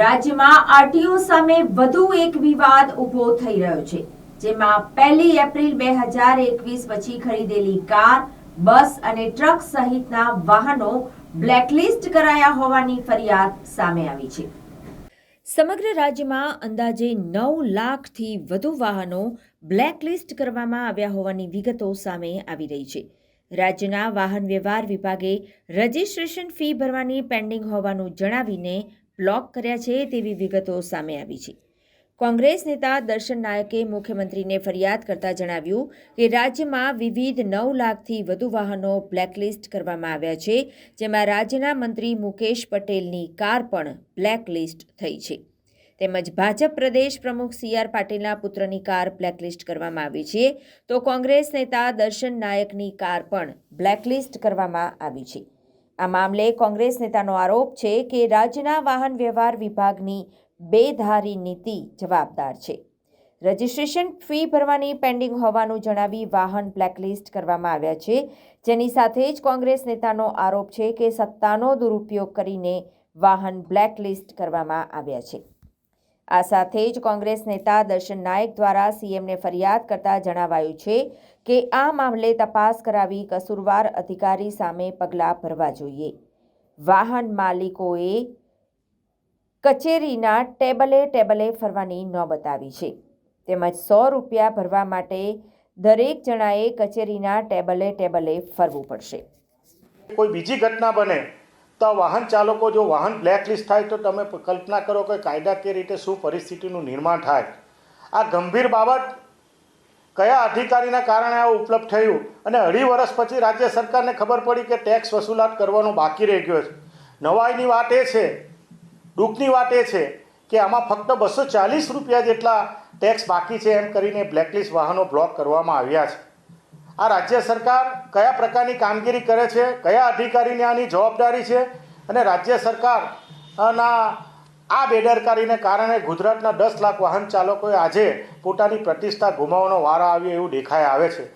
રાજ્યમાં આરટીઓ સામે વધુ એક વિવાદ ઊભો થઈ રહ્યો છે, જેમાં પહેલી એપ્રિલ બે હજાર એકવીસ પછી ખરીદેલી કાર, બસ અને ટ્રક સહિતના વાહનો બ્લેકલિસ્ટ કરાયા હોવાની ફરિયાદ સામે આવી છે. સમગ્ર રાજ્યમાં અંદાજે નવ લાખથી વધુ વાહનો બ્લેકલિસ્ટ કરવામાં આવ્યા હોવાની વિગતો સામે આવી રહી છે. રાજ્યના વાહન વ્યવહાર વિભાગે રજિસ્ટ્રેશન ફી ભરવાની પેન્ડિંગ હોવાનું જણાવીને બ્લોક કર્યા છે તેવી વિગતો સામે આવી છે. કોંગ્રેસ નેતા દર્શન નાયકે મુખ્યમંત્રીને ફરિયાદ કરતા જણાવ્યું કે રાજ્યમાં વિવિધ નવ લાખથી વધુ વાહનો બ્લેકલિસ્ટ કરવામાં આવ્યા છે, જેમાં રાજ્યના મંત્રી મુકેશ પટેલની કાર પણ બ્લેકલિસ્ટ થઈ છે. તેમજ ભાજપ પ્રદેશ પ્રમુખ સી આર પાટીલના પુત્રની કાર બ્લેકલિસ્ટ કરવામાં આવી છે, તો કોંગ્રેસ નેતા દર્શન નાયકની કાર પણ બ્લેકલિસ્ટ કરવામાં આવી છે. આ મામલે કોંગ્રેસ નેતાનો આરોપ છે કે રાજ્યના વાહન વ્યવહાર વિભાગની બેધારી નીતિ જવાબદાર છે. રજિસ્ટ્રેશન ફી ભરવાની પેન્ડિંગ હોવાનું જણાવી વાહન બ્લેકલિસ્ટ કરવામાં આવ્યા છે. જેની સાથે જ કોંગ્રેસ નેતાનો આરોપ છે કે સત્તાનો દુરુપયોગ કરીને વાહન બ્લેકલિસ્ટ કરવામાં આવ્યા છે. આ સાથે જ કોંગ્રેસ નેતા દર્શન નાયક દ્વારા સીએમને ફરિયાદ કરતા જણાવાયું છે કે આ મામલે તપાસ કરાવી કસૂરવાર અધિકારી સામે પગલાં ભરવા જોઈએ. વાહન માલિકોએ કચેરીના ટેબલે ટેબલે ફરવાની નોબત આવી છે. તેમજ સો રૂપિયા ભરવા માટે દરેક જણાએ કચેરીના ટેબલે ટેબલે ફરવું પડશે. કોઈ બીજી ઘટના બને તો વાહન ચાલકો જો વાહન બ્લેકલિસ્ટ થાય તો તમે કલ્પના કરો કે કાયદાકીય રીતે શું પરિસ્થિતિનું નિર્માણ થાય. આ ગંભીર બાબત કયા અધિકારીના કારણે આ ઉપલબ્ધ થયું? અને અઢી વર્ષ પછી રાજ્ય સરકારને ખબર પડી કે ટેક્સ વસૂલાત કરવાનો બાકી રહી ગયો છે. નવાઈની વાત એ છે, દુઃખની વાત એ છે કે આમાં ફક્ત બસો ચાલીસ રૂપિયા જેટલા ટેક્સ બાકી છે એમ કરીને બ્લેકલિસ્ટ વાહનો બ્લોક કરવામાં આવ્યા છે. આ રાજ્ય સરકાર કયા પ્રકારની કામગીરી કરે છે, કયા અધિકારીને આની જવાબદારી છે અને રાજ્ય સરકારના આ બેદરકારીને કારણે ગુજરાતના દસ લાખ વાહન ચાલકોએ આજે પોતાની પ્રતિષ્ઠા ગુમાવવાનો વારો આવ્યો એવું દેખાઈ આવે છે.